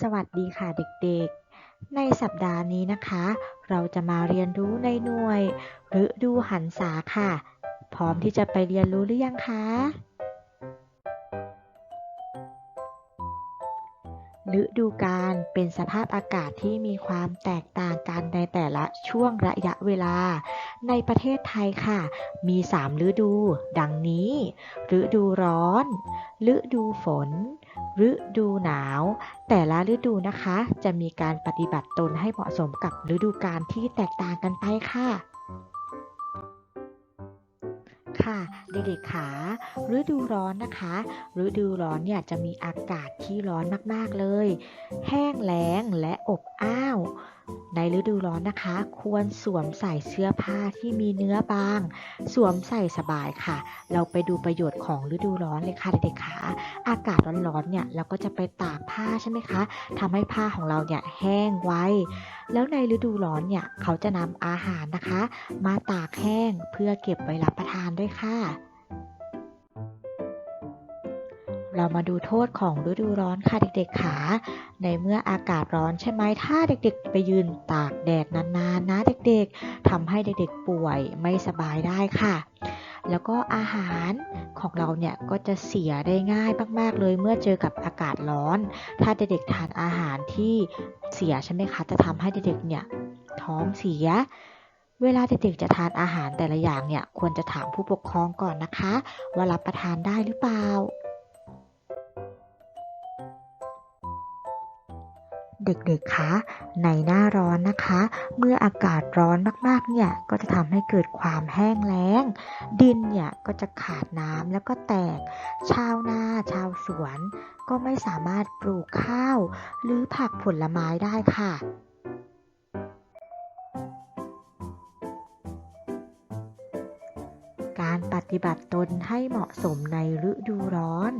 สวัสดีค่ะเด็กๆ ในสัปดาห์นี้นะคะ เราจะมาเรียนรู้ในหน่วยฤดูหันษาค่ะ พร้อมที่จะไปเรียนรู้หรือยังคะฤดูกาลเป็นสภาพอากาศที่มีความแตกต่างกันในแต่ละช่วงระยะเวลา ในประเทศไทยค่ะ มี 3 ฤดู ดังนี้ ฤดูร้อน ฤดูฝน ฤดูหนาว แต่ละฤดูนะคะ จะมีการปฏิบัติตนให้เหมาะสมกับฤดูกาลที่แตกต่างกันไปค่ะ ค่ะ เด็กๆขาฤดูร้อนนะคะฤดูร้อนเนี่ยจะมีอากาศที่ร้อนมากๆเลย แห้งแล้งและอบอ้าว ในฤดูร้อนนะคะ ควรสวมใส่เสื้อผ้าที่มีเนื้อบาง สวมใส่สบายค่ะ เราไปดูประโยชน์ของฤดูร้อนเลยค่ะเด็กๆขาอากาศร้อนๆเนี่ยเราก็จะไปตากผ้าใช่ไหมคะทำให้ผ้าของเราเนี่ยแห้งไวแล้วในฤดูร้อนเนี่ยเขาจะนำอาหารนะคะ มาตากแห้งเพื่อเก็บไว้รับประทานด้วยค่ะ เรามาดูโทษของฤดูร้อนค่ะเด็กๆขาในเมื่ออากาศร้อนใช่ไหมถ้าเด็กๆ ไปยืนตากแดดนานๆนะเด็กๆทำให้เด็กๆป่วยไม่สบายได้ค่ะ แล้วก็อาหารของเราเนี่ยก็จะเสียได้ง่ายมากๆเลยเมื่อเจอกับอากาศร้อน ถ้าเด็กๆทานอาหารที่เสียใช่ไหมคะ จะทำให้เด็กๆเนี่ยท้องเสีย เวลาเด็กๆจะทานอาหารแต่ละอย่างเนี่ยควรจะถามผู้ปกครองก่อนนะคะ ว่ารับประทานได้หรือเปล่า เด็กๆคะในหน้าร้อนนะคะ เมื่ออากาศร้อนมากๆเนี่ยก็จะทำให้เกิดความแห้งแล้ง ดินเนี่ยก็จะขาดน้ำแล้วก็แตก ชาวนาชาวสวน ก็ไม่สามารถปลูกข้าว หรือผักผลไม้ได้ค่ะ การปฏิบัติตนให้เหมาะสมในฤดูร้อน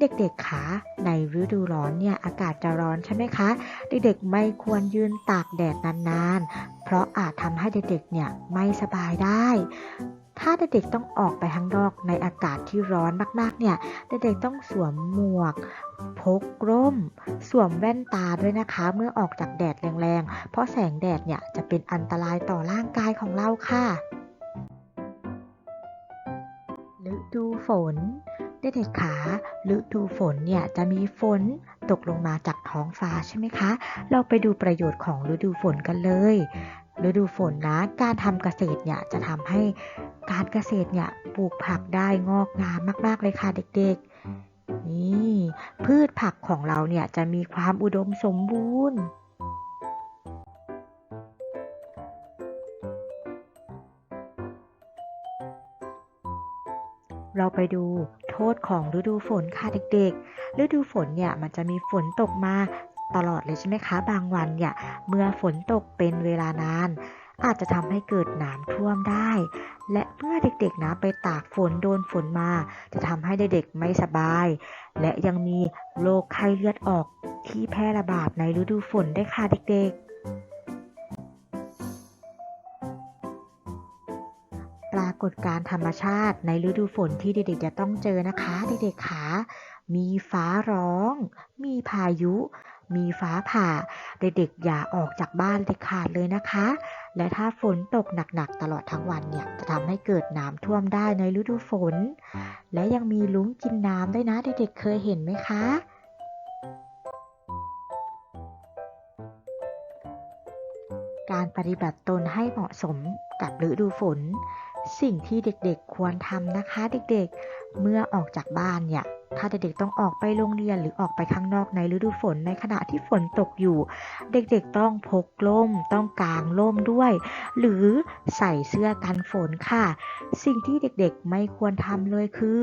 เด็กๆคะในฤดูร้อนเนี่ยอากาศจะร้อนใช่ไหมคะ เด็กๆไม่ควรยืนตากแดดนานๆ เพราะอาจทำให้เด็กๆเนี่ยไม่สบายได้ถ้าเด็กๆต้องออกไปข้างนอกในอากาศที่ร้อนมากๆ เนี่ย เด็กๆต้องสวมหมวก พกร่ม สวมแว่นตาด้วยนะคะ เมื่อออกจากแดดแรงๆ เพราะแสงแดดเนี่ยจะเป็นอันตรายต่อร่างกายของเราค่ะ ดูฝนเด็กๆขาฤดูฝนเนี่ยจะมีฝนตกลงมาจากท้องฟ้าใช่ไหมคะ เราไปดูประโยชน์ของฤดูฝนกันเลย ฤดูฝนนะ การทำเกษตรเนี่ยจะทำให้การเกษตรเนี่ยปลูกผักได้งอกงามมาก ๆเลยค่ะเด็กๆ นี่พืชผักของเราเนี่ยจะมีความอุดมสมบูรณ์ เราไปดูโทษของฤดูฝนค่ะเด็กๆ ฤดูฝนเนี่ยมันจะมีฝนตกมาตลอดเลยใช่ไหมคะ บางวันเนี่ยเมื่อฝนตกเป็นเวลานาน อาจจะทำให้เกิดน้ำท่วมได้ และเมื่อเด็กๆนะไปตากฝนโดนฝนมา จะทำให้เด็กๆไม่สบาย และยังมีโรคไข้เลือดออกที่แพร่ระบาดในฤดูฝนได้ค่ะเด็กๆากฏการณ์ธรรมชาติในฤดูฝนที่เด็กๆจะต้องเจอนะคะเด็กๆขามีฟ้าร้อง มีพายุ มีฟ้าผ่า เด็กๆอย่าออกจากบ้านเด็ดขาดเลยนะคะ และถ้าฝนตกหนักๆตลอดทั้งวันเนี่ยจะทำให้เกิดน้ำท่วมได้ในฤดูฝน และยังมีลุ้งกินน้ำได้นะเด็กๆเคยเห็นไหมคะการปฏิบัติตนให้เหมาะสมกับฤดูฝน สิ่งที่เด็กๆควรทำนะคะเด็กๆ เมื่อออกจากบ้านเนี่ย ถ้าเด็กๆต้องออกไปโรงเรียนหรือออกไปข้างนอกในฤดูฝนในขณะที่ฝนตกอยู่ เด็กๆต้องพกร่ม ต้องกางร่มด้วย หรือใส่เสื้อกันฝนค่ะ สิ่งที่เด็กๆไม่ควรทำเลยคือ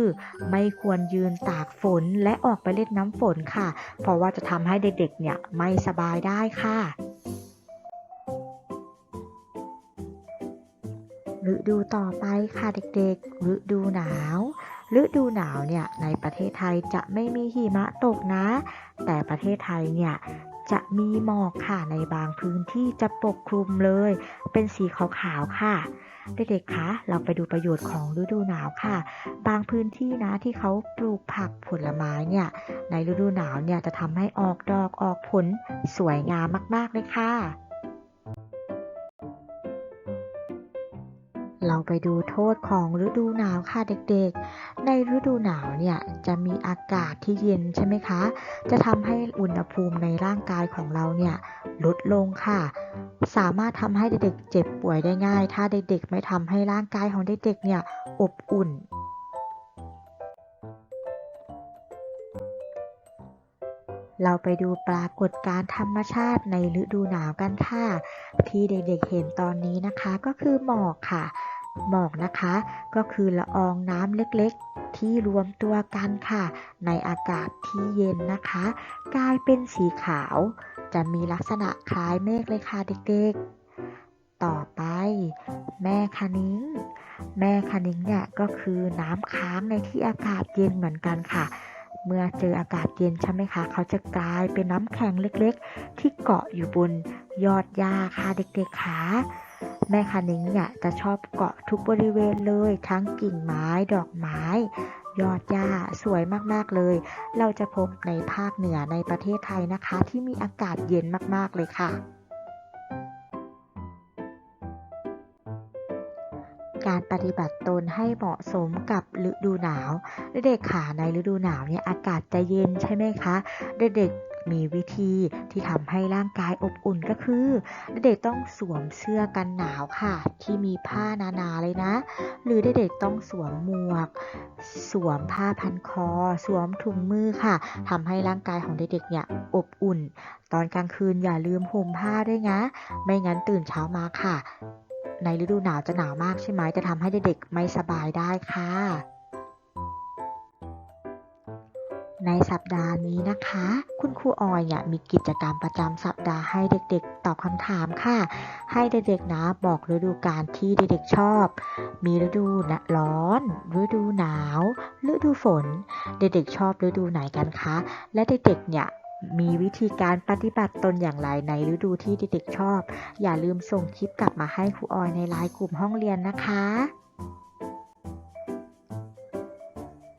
ไม่ควรยืนตากฝนและออกไปเล่นน้ำฝนค่ะ เพราะว่าจะทำให้เด็กๆเนี่ยไม่สบายได้ค่ะ ฤดูต่อไปค่ะเด็กๆ ฤดูหนาว ฤดูหนาวเนี่ยในประเทศไทยจะไม่มีหิมะตกนะ แต่ประเทศไทยเนี่ยจะมีหมอกค่ะในบางพื้นที่จะปกคลุมเลย เป็นสีขาวๆค่ะเด็กๆ คะ เราไปดูประโยชน์ของฤดูหนาวค่ะ บางพื้นที่นะที่เขาปลูกผักผลไม้เนี่ย ในฤดูหนาวเนี่ยจะทำให้ออกดอกออกผลสวยงามมากๆเลยค่ะ เราไปดูโทษของฤดูหนาวค่ะเด็กๆ ในฤดูหนาวเนี่ยจะมีอากาศที่เย็นใช่ไหมคะ จะทำให้อุณหภูมิในร่างกายของเราเนี่ยลดลงค่ะ สามารถทำให้เด็กๆเจ็บป่วยได้ง่าย ถ้าเด็กๆไม่ทำให้ร่างกายของเด็กๆเนี่ยอบอุ่นเราไปดูปรากฏการณ์ธรรมชาติในฤดูหนาวกันค่ะ ที่เด็กๆเห็นตอนนี้นะคะก็คือหมอกค่ะ หมอกนะคะ ก็คือละอองน้ำเล็กๆ ที่รวมตัวกันค่ะ ในอากาศที่เย็นนะคะ กลายเป็นสีขาว จะมีลักษณะคล้ายเมฆเลยค่ะเด็กๆ ต่อไป แม่คณิ้งแม่คณิ้งเนี่ยก็คือน้ำค้างในที่อากาศเย็นเหมือนกันค่ะเมื่อเจออากาศเย็นใช่ไหมคะ เขาจะกลายเป็นน้ำแข็งเล็กๆ ที่เกาะอยู่บนยอดหญ้าค่ะเด็กๆค่ะ แม่คานิ้งเนี่ยจะชอบเกาะทุกบริเวณเลย ทั้งกิ่งไม้ดอกไม้ ยอดหญ้าสวยมากๆเลย เราจะพบในภาคเหนือในประเทศไทยนะคะ ที่มีอากาศเย็นมากๆเลยค่ะการปฏิบัติตนให้เหมาะสมกับฤดูหนาว เด็กๆค่ะในฤดูหนาวเนี่ยอากาศจะเย็นใช่ไหมคะ เด็กๆ มีวิธีที่ทำให้ร่างกายอบอุ่นก็คือเด็กๆต้องสวมเสื้อกันหนาวค่ะ ที่มีผ้าหนาๆเลยนะ หรือเด็กๆต้องสวมหมวก สวมผ้าพันคอ สวมถุงมือค่ะทำให้ร่างกายของเด็กๆเนี่ยอบอุ่น ตอนกลางคืนอย่าลืมห่มผ้าด้วยนะ ไม่งั้นตื่นเช้ามาค่ะ ในฤดูหนาวจะหนาวมากใช่ไหมจะทำให้เด็กๆไม่สบายได้ค่ะ ในสัปดาห์นี้นะคะ คุณครูออยเนี่ยมีกิจกรรมประจำสัปดาห์ให้เด็กๆ ตอบคำถามค่ะ ให้เด็กๆนะบอกฤดูกาลที่เด็กๆชอบ มีฤดูร้อน ฤดูหนาว ฤดูฝน เด็กๆชอบฤดูไหนกันคะ และเด็กๆเนี่ยมีวิธีการปฏิบัติตนอย่างไรในฤดูที่เด็กๆชอบ อย่าลืมส่งคลิปกลับมาให้ครูออยในไลน์กลุ่มห้องเรียนนะคะ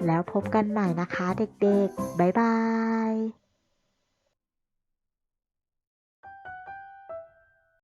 แล้วพบกันใหม่นะคะเด็กๆ บ๊ายบาย